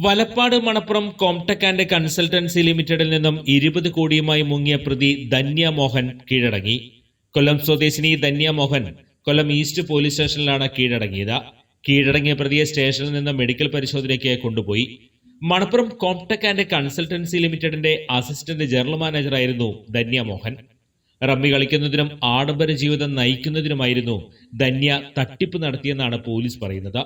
Valappad Manappuram Comtech and consultancy ലിമിറ്റഡിൽ നിന്നും ഇരുപത് കോടിയുമായി മുങ്ങിയ പ്രതി ധന്യ മോഹൻ കീഴടങ്ങി. കൊല്ലം സ്വദേശിനി ധന്യ മോഹൻ കൊല്ലം ഈസ്റ്റ് പോലീസ് സ്റ്റേഷനിലാണ് കീഴടങ്ങിയത്. കീഴടങ്ങിയ പ്രതിയെ സ്റ്റേഷനിൽ നിന്ന് മെഡിക്കൽ പരിശോധനയ്ക്ക് കൊണ്ടുപോയി. മണപ്പുറം കോംടെക് ആൻഡ് കൺസൾട്ടൻസി ലിമിറ്റഡിന്റെ അസിസ്റ്റന്റ് ജനറൽ മാനേജറായിരുന്നു ധന്യ മോഹൻ. റമ്മി കളിക്കുന്നതിനും ആഡംബര ജീവിതം നയിക്കുന്നതിനുമായിരുന്നു ധന്യ തട്ടിപ്പ് നടത്തിയെന്നാണ് പോലീസ് പറയുന്നത്.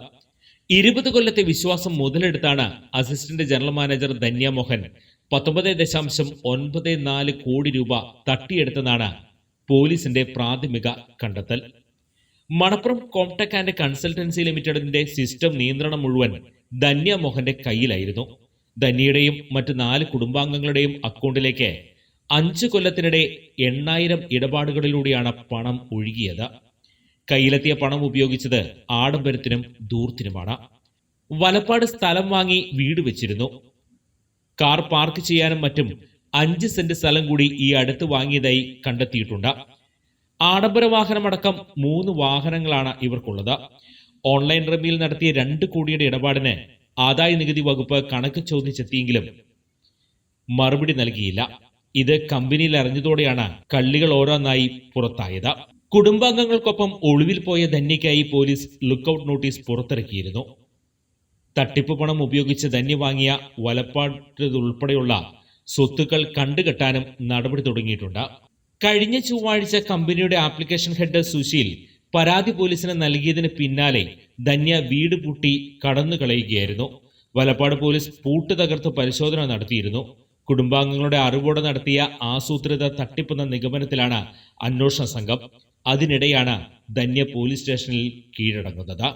ഇരുപത് കൊല്ലത്തെ വിശ്വാസം മുതലെടുത്താണ് assistant general manager Dhanya Mohan. പത്തൊമ്പത് ദശാംശം ഒൻപത് നാല് കോടി രൂപ തട്ടിയെടുത്തെന്നാണ് പോലീസിന്റെ പ്രാഥമിക കണ്ടെത്തൽ. മണപ്പുറം കോംടെക് ആൻഡ് കൺസൾട്ടൻസി ലിമിറ്റഡിന്റെ സിസ്റ്റം നിയന്ത്രണം മുഴുവൻ ധന്യ മോഹന്റെ കയ്യിലായിരുന്നു. ധന്യയുടെയും മറ്റ് നാല് കുടുംബാംഗങ്ങളുടെയും അക്കൗണ്ടിലേക്ക് അഞ്ചു കൊല്ലത്തിനിടെ എണ്ണായിരം ഇടപാടുകളിലൂടെയാണ് പണം ഒഴുകിയത്. കയ്യിലെത്തിയ പണം ഉപയോഗിച്ചത് ആഡംബരത്തിനും ദൂർത്തിനുമാണ്. വലപ്പാട് സ്ഥലം വാങ്ങി വീട് വെച്ചിരുന്നു. കാർ പാർക്ക് ചെയ്യാനും മറ്റും അഞ്ച് സെന്റ് സ്ഥലം കൂടി ഈ അടുത്ത് വാങ്ങിയതായി കണ്ടെത്തിയിട്ടുണ്ട്. ആഡംബര വാഹനമടക്കം മൂന്ന് വാഹനങ്ങളാണ് ഇവർക്കുള്ളത്. ഓൺലൈൻ റമ്മിയിൽ നടത്തിയ രണ്ട് കോടിയുടെ ഇടപാടിന് ആദായ നികുതി വകുപ്പ് കണക്ക് ചോദിച്ചെത്തിയെങ്കിലും മറുപടി നൽകിയില്ല. ഇത് കമ്പനിയിൽ അറിഞ്ഞതോടെയാണ് കള്ളികൾ ഓരോന്നായി പുറത്തായത്. കുടുംബാംഗങ്ങൾക്കൊപ്പം ഒളിവിൽ പോയ ധന്യയ്ക്കായി പോലീസ് ലുക്കൌട്ട് നോട്ടീസ് പുറത്തിറക്കിയിരുന്നു. തട്ടിപ്പ് പണം ഉപയോഗിച്ച് ധന്യ വാങ്ങിയ വലപ്പാട്ടുൾപ്പെടെയുള്ള സ്വത്തുക്കൾ കണ്ടുകെട്ടാനും നടപടി തുടങ്ങിയിട്ടുണ്ട്. കഴിഞ്ഞ ചൊവ്വാഴ്ച കമ്പനിയുടെ ആപ്ലിക്കേഷൻ ഹെഡ് സുശീൽ പരാതി പോലീസിന് നൽകിയതിന് പിന്നാലെ ധന്യ വീട് പൂട്ടി കടന്നു കളയുകയായിരുന്നു വലപ്പാട് പോലീസ് പൂട്ട് തകർത്ത് പരിശോധന നടത്തിയിരുന്നു. കുടുംബാംഗങ്ങളുടെ അറിവോടെ നടത്തിയ ആസൂത്രിത തട്ടിപ്പെന്ന നിഗമനത്തിലാണ് അന്വേഷണ സംഘം. അതിനിടെയാണ് ധന്യ പോലീസ് സ്റ്റേഷനിൽ കീഴടങ്ങുന്നത്.